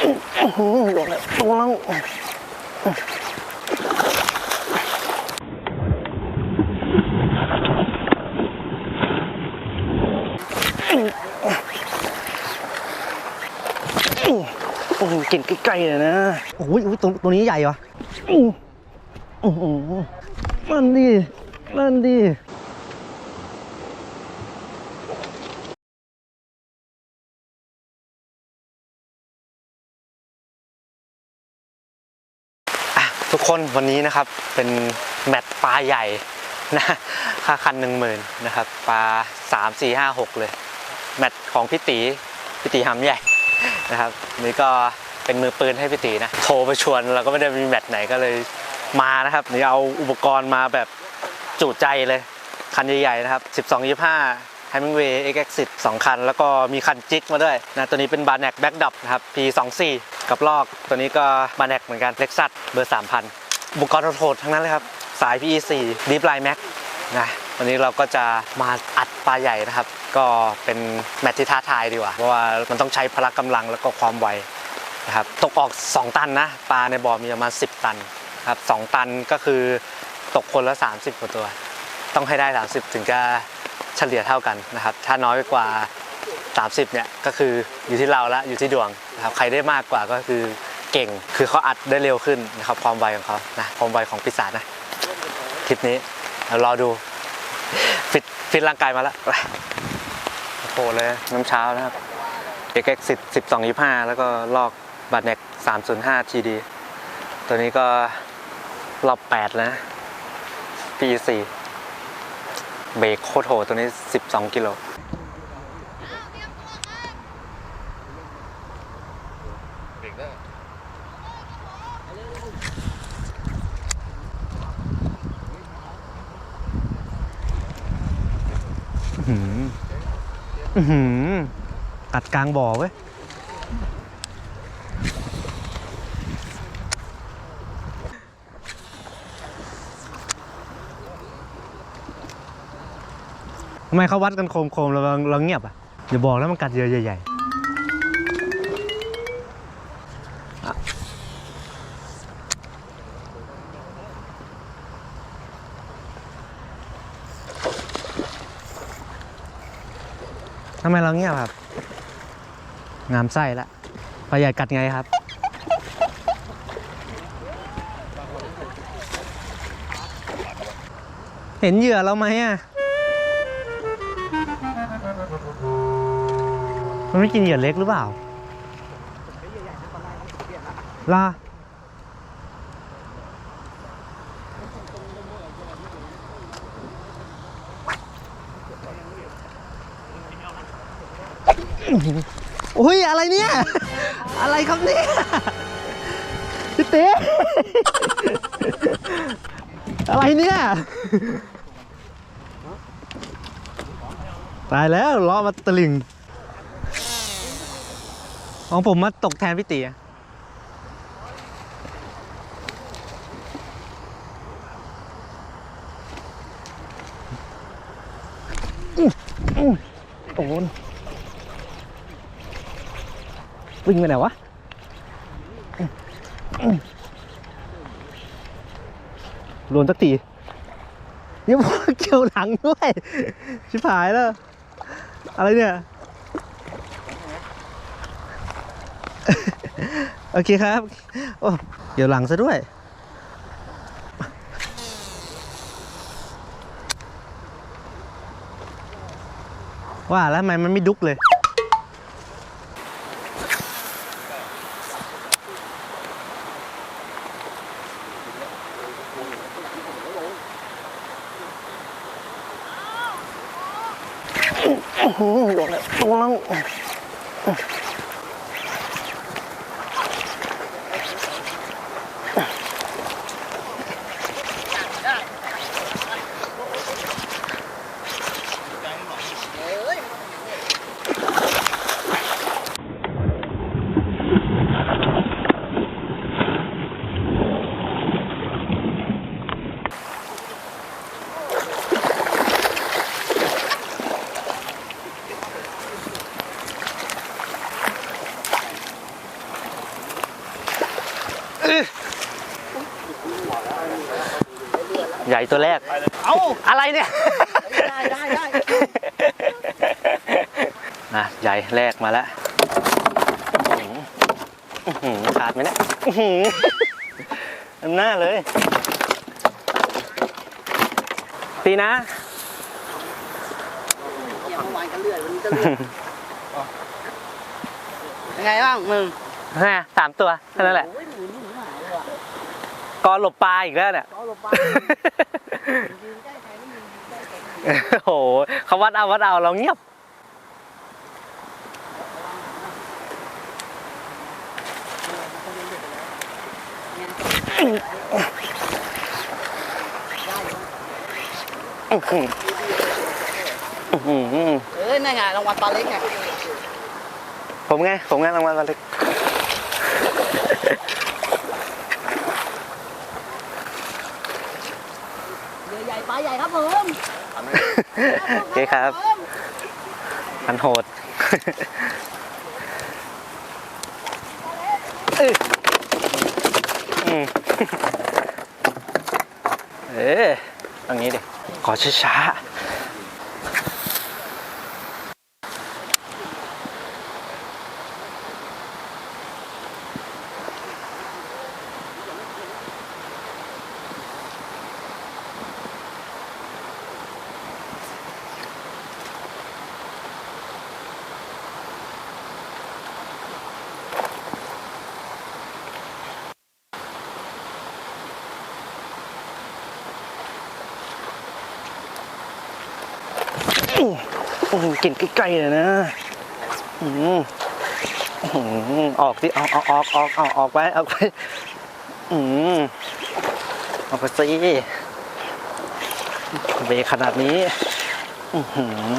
โดนแล้วโดนแล้วโอ้โหกินใกล้ๆเลยนะโอ้ยตัวตัวนี้ใหญ่วะอือโอ้โหนั่นดินั่นดิ อะทุก คนวันนี้นะครับเป็นแมตช์ปลาใหญ่นะค่าคันหนึ่งหมื่นนะครับปลาสามสี่ห้าหกเลย แมตช์ของพี่ตีพี่ตีหำใหญ่นะครับนี่ก็เป็นมือปืนให้พี่ตีนะโทรไปชวนเราก็ไม่ได้มีแมตช์ไหนก็เลยมานะครับนี่เอาอุปกรณ์มาแบบจุใจเลย คันใหญ่ๆนะครับ 12 25 h e m i n g w a y X-Exit 2 คัน แล้วก็มีคันจิกมาด้วยนะตัวนี้เป็นบาร์แนกแบ็กดับนะครับ P24 กับลอกตัวนี้ก็บาร์แนกเหมือนกันเล็กซัสเบอร์ 3,000อุกรโหดทั้งนั้นเลยครับ สาย PE4 Deep Line Max นะวันนี้เราก็จะมาอัดปลาใหญ่นะครับ ก็เป็นแมตช์ที่ท้าทายดีกว่า เพราะว่ามันต้องใช้พละกำลังแล้วก็ความไวนะครับตกออก 2 ตันนะ ปลาในบ่อมีประมาณ 10 ตันครับ2ตันก็คือตกคนละ 30 กว่าตัว ต้องให้ได้ 30 ถึงจะ เฉลี่ยเท่ากันนะครับ ถ้าน้อยกว่า 30เนี่ยก็คืออยู่ที่เราละอยู่ที่ดวงนะครับใครได้มากกว่าก็คือเก่ง คือเขาอัดได้เร็วขึ้นนะครับความไวของเขานะความไวของปีศาจนะคลิปนี้เรารอดูฟิตฟิตร่างกายมาแล้วโอ้โหเลยน้ำเช้านะครับ x x 10 12 25แล้วก็ลอกบัตเน็ก305 TD ตัวนี้ก็รอบ8แล้วนะ P4 เบรกโคตรโหตัวนี้ 12 กิโลอือหืออือหือกัดกลางบ่อเว้ย ทำไมเขาวัดกันโคมๆแล้วเราเราเงียบอะอย่าบอกแล้วมันกัดเยอะใหญ่ๆอ่ทำไมเราเงียบครับ งามไส้ละปลาใหญ่กัดไงครับ เห็นเหยื่อเราไหมอะ มันไม่กินเหยื่อเล็กหรือเปล่าล่ะโอ้ยอะไรเนี่ย อะไรครับเนี่ยพี่เต้อะไรเนี่ย ตายแล้วล้อมาตะลิง ของผมมาตกแทนพี่ตีอะอื้ออื้อโดนวิ่งไปไหนวะอื้ออื้อโดนสักทียังบอเกี่ยวหลังด้วย ชิบหายแล้ว อะไรเนี่ย โอเคครับ โอ้เดี๋ยวหลังซะด้วย ว่าแล้วทำไมมันไม่ดุกเลย ใหญ่ตัวแรก เอ้าอะไรเนี่ย ได้ได้ได้นะใหญ่แรกมาแล้วอื้อหือขาดไหมเนี่ยอื้อหืออันหน้าเลย ตีนะเนี่ยเมื่อวานก็เลื่อยวันนี้ก็เลื่อยยังไงบ้างมึงฮะสามตัวแค่นั้นแหละโอ้ยหนูหนูหายเลยว่ะก อหลบปลาอีกแล้วเนี่ยเอาลงไปยืนใกล้ใครไม่ยืนใกล้ใครโอ้โหเขาวัดเอาวัดเอาเราเงียบ อื้อหืออื้อหือเอ้ยนั่นไงรางวัลปลาเล็กไงผมไง ผมไงรางวัลมาเล็ก อใหญ่ปลาใหญ่ครับผมโอเคครับพันโหดอื้ออืมเออตรงนี้ดิขอช้าๆ อื้ออื้อกินใกล้ๆเลยนะอืมอออออกดิเออาออกออกเอาออกไปออกไปอืมออกไปสิเบขนาดนี้อือหือ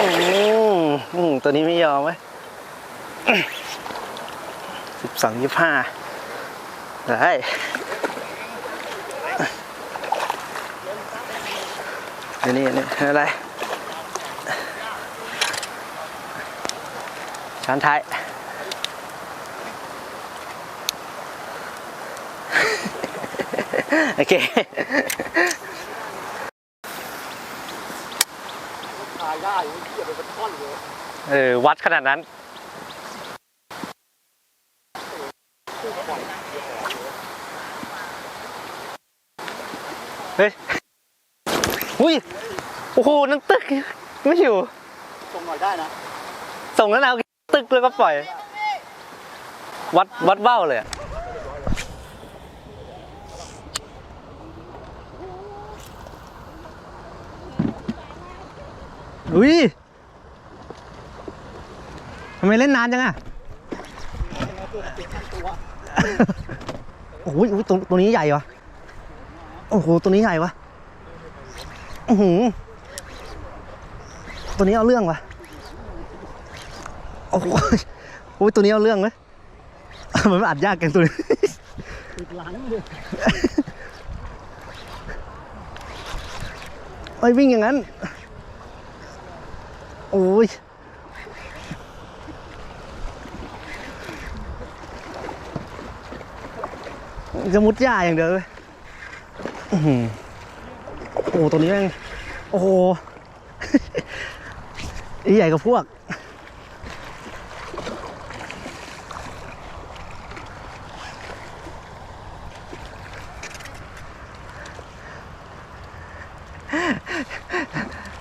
อืมอืมตัวนี้ไม่ยอมไหมสิบสองยี่ห้าได้ อันนี้อันนี้อะไรช้อนท้าย โอเคถ่ายได้เกี่ยวเป็นท่อนเลยเออ วัดขนาดนั้นเฮ้ย อุ้ย โอ้โห นั่นตึก ไม่อยู่ ส่งหน่อยได้นะ ส่งแล้วเอาตึกแล้วก็ปล่อย วัดวัดเบ้าเลยอะอุ้ยทำไมเล่นนานจังอะโอ้ยอุ๊ยตัวตัวนี้ใหญ่วะโอ้โห ตัวนี้ใหญ่วะ อือหือตัวนี้เอาเรื่องวะโอ้โหโอ้ยตัวนี้เอาเรื่องไหมมันอัดยากกันตัวนี้ติดหลังเลยไอ้วิ่งอย่างนั้น โอ้ยจะมุดหญ้าอย่างเดียวเลย อื้อหือโอ้โหตัวนี้แม่งโอ้โหอีใหญ่กว่าพวก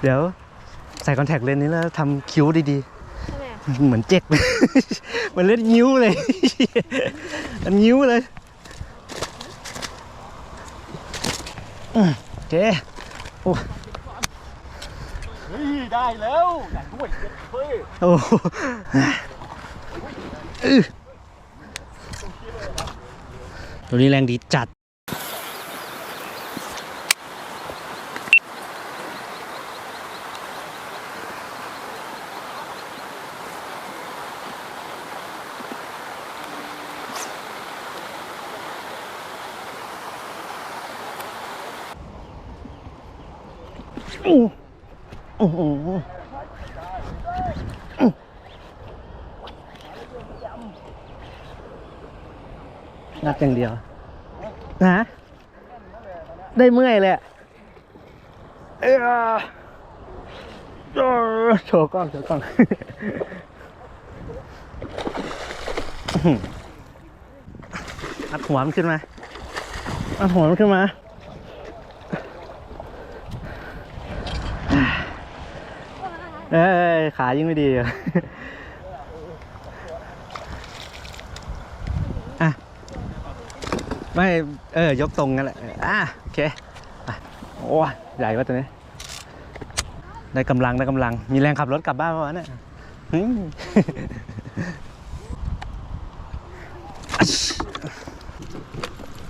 เดี๋ยว ใส่คอนแทคเลนส์นี้แล้วทำคิ้วดีๆ เหมือนเจ๊กเลยมันเล่นยิ้วเลย มันยิ้วเลยอืมโอเคโอ้ เฮ้ยได้แล้วอยากด้วยเฮ้ยโอ้โหอื้อตัวนี้แรงดีจัด นัดอย่างเดียว นะ ได้เมื่อยเลยเออโชว์กล้องโชว์กล้องอัดหัวมันขึ้นมาอัดหัวมันขึ้นมา เอ้ยขายิ่งไม่ดีอะอะไม่ เออ ยกตรงกันแหละอะโอเคโอ้ยใหญ่วะตัวนี้ ได้กำลัง ได้กำลัง มีแรงขับรถกลับบ้านปะวะเนี่ยอืม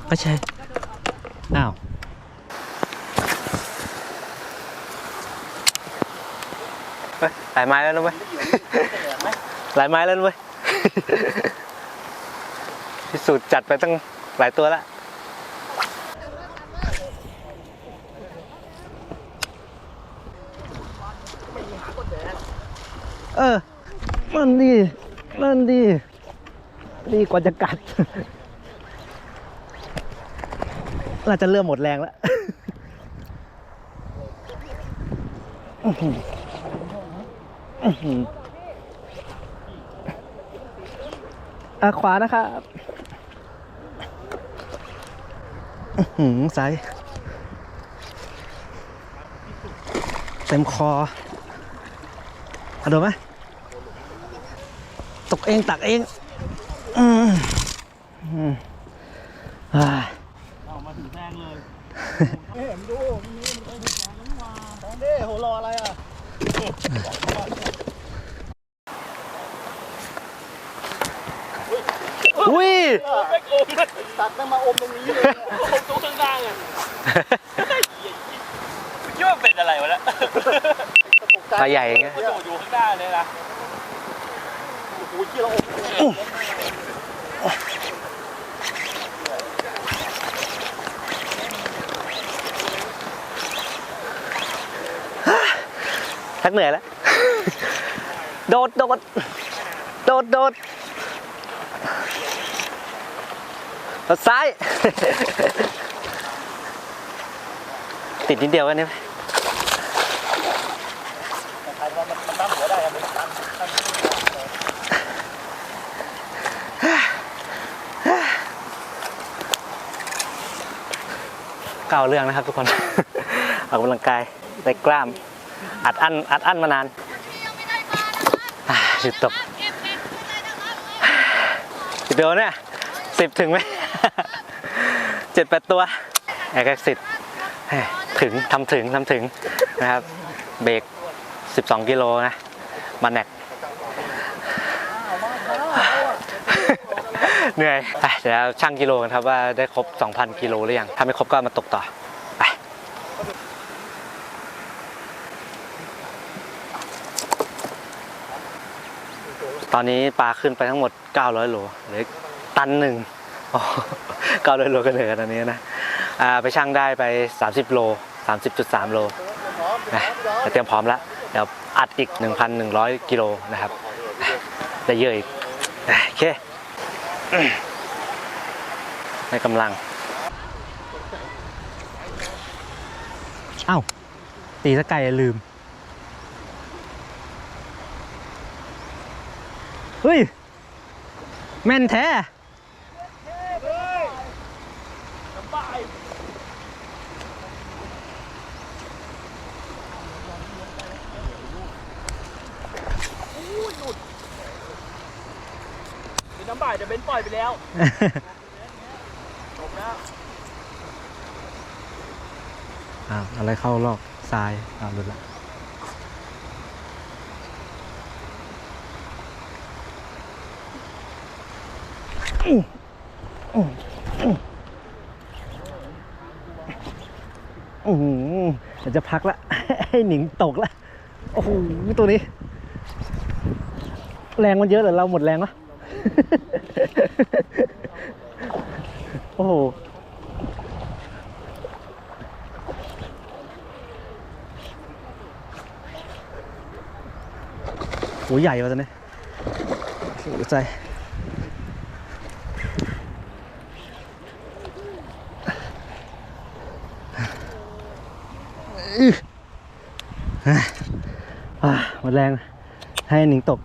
ไม่ใช่ อ้าว เฮ้ยห ลายไม้แล้วนะเว้ยหลายไม้แล้วนะเว้ยพิสูจน์จัดไปตั้งหลายตัวแล้วเออ มันดี มันดี ดีกว่าจะกัด น่าจะเริ่มหมดแรงแล้ว อะขวานะครับหือซ้ายเต็มคอเอาดูไหมตกเองตักเอง อืมอืมอ่า เอามาถึงแซงเลยเห็นดูมันนี่มันไปถึงแซงนั้นมาแซงดิโหรออะไรอะ อุ้ย ไม่โอมตัดแม่งมาอมตรงนี้เลยอมตรงข้างล่างอะ คิดว่าเป็นอะไรวะเนี่ยปลาใหญ่อย่างเงี้ยมันโดดอยู่ข้างหน้าเลยนะโอ้โหเชี่ยเราอมทักเหนื่อยแล้ว โดด โดด โดด โดดรถซ้าย ติดนิดเดียวกันนี่ใครว่ามันตั้งหัวได้อะมันตั้ง เก่าเรื่องนะครับทุกคน ออกกำลังกายได้กล้าม อัดอั้นอัดอั้นมานานอ่าหยุดตกกี่ตัวเนี่ยสิบถึงไหมเจ็ดแปดตัวแอกสิทธิ์ถึงทำถึงทำถึงนะครับ เบรก12 กิโลนะมาแนก เหนื่อยไปเดี๋ยวช่างกิโลกันครับว่าได้ครบ 2,000 กิโลหรือยัง ถ้าไม่ครบก็มาตกต่อไปตอนนี้ปลาขึ้นไปทั้งหมด 900 โลเหลือตันหนึ่งโอ้900โลก็เลือกันอันนี้นะอ่าไปช่างได้ไป 30 โล 30.3 โลนะเตรียมพร้อมแล้วเดี๋ยวอัดอีก 1,100 กิโลนะครับ ได้เยอะอีกโอเค ในกำลัง เอ้า ตีสกไก่ลืม เฮ้ย แม่นแท้ เป็นน้ำ บ่ายเดี๋ยวเบนปล่อยไปแล้วจบแล้วอ้าวอะไรเข้าลอกทรายอ้าวหลุดละอือหือเดี๋ยวจะพักละให้หนิงตกละ โอ้โห ตัวนี้ แรงมันเยอะแต่เราหมดแรงวะ โอ้โหโใหญ่ว่ะตะเนี่ยหูใจหมดแรงให้หนิงตก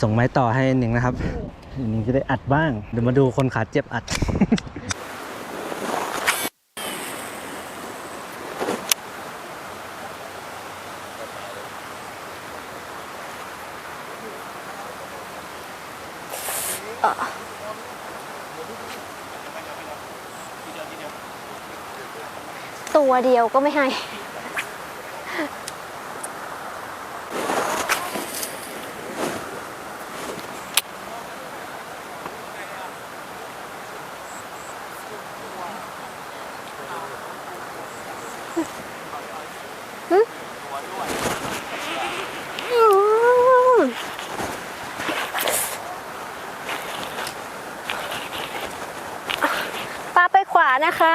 ส่งไม้ต่อให้หนิงนะครับ นิงจะได้อัดบ้าง เดี๋ยวมาดูคนขาเจ็บอัด ตัวเดียวก็ไม่ให้ อืมป้าไปขวานะคะ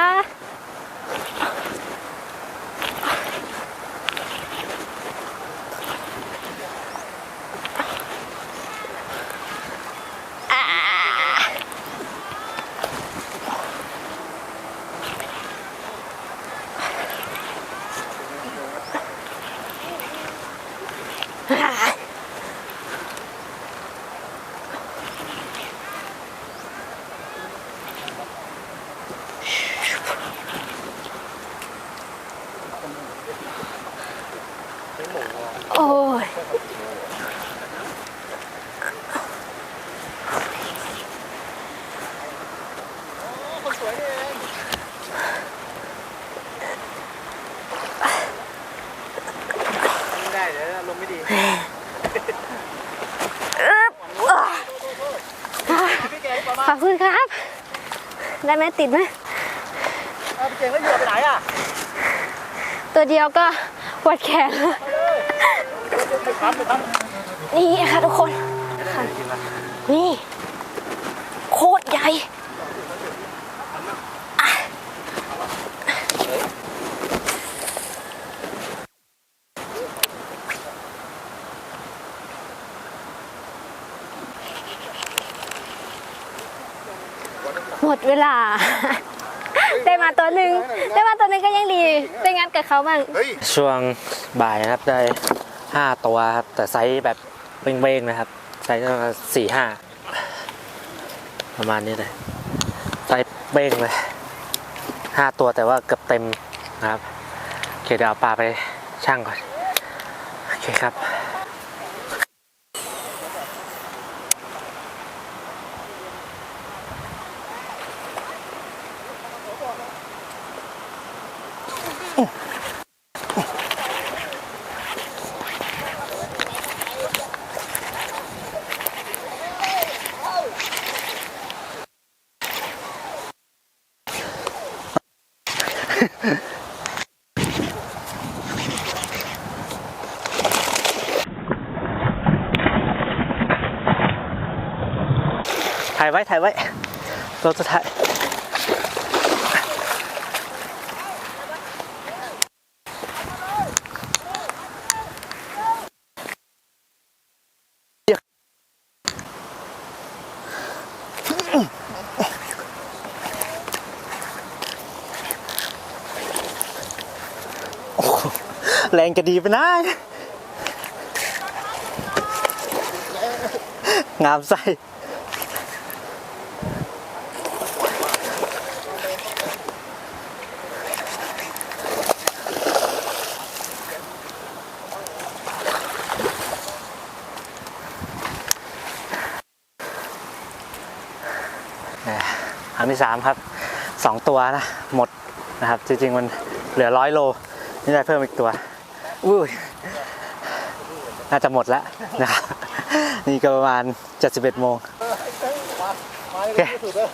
โอ้ย คนสวยนี่เอง ไม่ ได้เดี๋ยวอารมณ์ไม่ดีพี่เก่งประมาณขอบคุณครับ ได้ไหมติดไหมเอาพี่เก่งแล้วเหยื่อไปไหนอะ ตัวเดียวก็ปวดแขนแล้วไปครับไปครับนี่ค่ะทุกคนค่ะนี่ โคตรใหญ่ เวลา ได้มาตัวหนึ่งได้มาตัวหนึ่งก็ยังดีได้งัดกับเขาบ้างช่วงบ่ายนะครับได้ห้าตัวครับแต่ไซส์แบบเบ้งๆนะครับ ไซส์ประมาณสี่ห้าประมาณนี้เลยไซส์เบ้งเลยห้าตัวแต่ว่าเกือบเต็มนะครับโอเคเดี๋ยวเอาปลาไปช่างก่อนโอเคครับ ถ่ายไว้ถ่ายไว้ เราจะถ่าย แรงจะดีไปนะงามไส้ครั้งที่สามครับสองตัวนะ หมดนะครับ จริงๆ มันเหลือร้อยโล นี่ได้เพิ่มอีกตัว อุ้ยน่าจะหมดแล้วนะครับนี่ก็ประมาณ71โมงมาเลยที่สุดเลย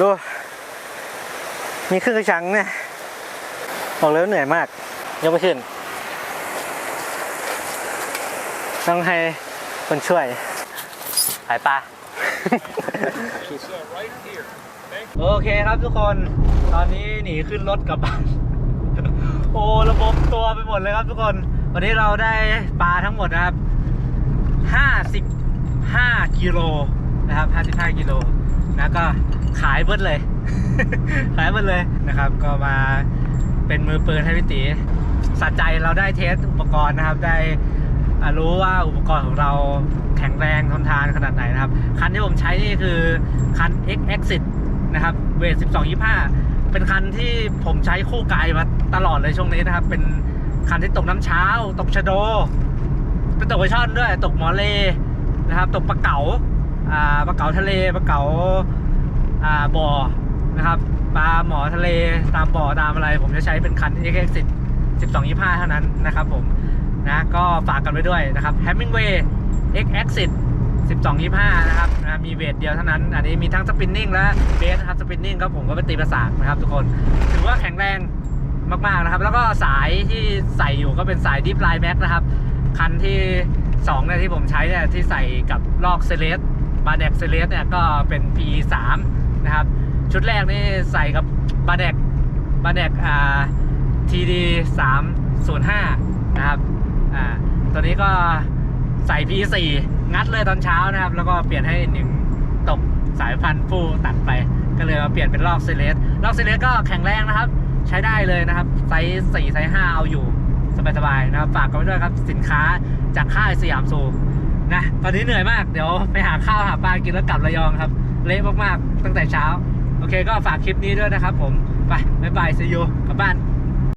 ดูมีครึ่งกระชังเนี่ยบอกเลยว่าเหนื่อยมากยกไม่ขึ้น ต้องให้คนช่วยหายปลาโอเคครับทุกคน ตอนนี้หนีขึ้นรถกลับบ้าน โอ้ระบบตัวไปหมดเลยครับทุกคน วันนี้เราได้ปลาทั้งหมดนะครับ 55กิโลนะครับ55กิโลนะก็ขายเบิดเลย ขายเบิดเลยนะครับ ก็มาเป็นมือปืนให้พี่ตีสะใจเราได้เทสอุปกรณ์นะครับได้รู้ว่าอุปกรณ์ของเราแข็งแรงทนทานขนาดไหนนะครับ คันที่ผมใช้นี่คือคัน X Exit นะครับเวท1225 เป็นคันที่ผมใช้คู่กายมา ตลอดเลยช่วงนี้นะครับ เป็นคันที่ตกน้ำเช้า ตกชะโดเป็นตกไปช่อนด้วย ตกหมอเลนะครับ ตกปลาเก๋าอ่าปลาเก๋าทะเลปลาเก๋าอ่าบ่อนะครับปลาหมอทะเลตามบ่อตามอะไร ผมจะใช้เป็นคัน X Exit 1225 เท่านั้นนะครับผมนะก็ฝากกันไว้ด้วยนะครับ Hemingway X Exit 1225 นะครับนะมีเวทเดียวเท่านั้น อันนี้มีทั้งสปินนิ่งและเบสนะครับสปินนิ่งก็ผมก็ไปตีประสาทนะครับทุกคน ถือว่าแข็งแรง มากๆนะครับ แล้วก็สายที่ใส่อยู่ก็เป็นสาย Deep Line Max นะครับ คันที่2เนี่ยที่ผมใช้เนี่ยที่ใส่กับลอกเซเลสบาเดกเซเลสเนี่ยก็เป็น P3 นะครับ ชุดแรกนี่ใส่กับบาเดกบาเดกอ่า TD 305นะครับอ่าตัวนี้ก็ใส่ P4 งัดเลยตอนเช้านะครับ แล้วก็เปลี่ยนให้หนึ่งตกสายพันธุ์ฟูตัดไป ก็เลยมาเปลี่ยนเป็นลอกเซเลสลอกเซเลสก็แข็งแรงนะครับ ใช้ได้เลยนะครับ ไซส์สี่ไซส์ห้าเอาอยู่ สบายๆนะครับ ฝากกันไว้ด้วยครับ สินค้าจากค่ายสยามซูนะ ตอนนี้เหนื่อยมาก เดี๋ยวไปหาข้าวหาปลากินแล้วกลับระยองครับ เละมากๆ ตั้งแต่เช้า โอเคก็ฝากคลิปนี้ด้วยนะครับผม ไปบ๊ายบายซียูกลับบ้าน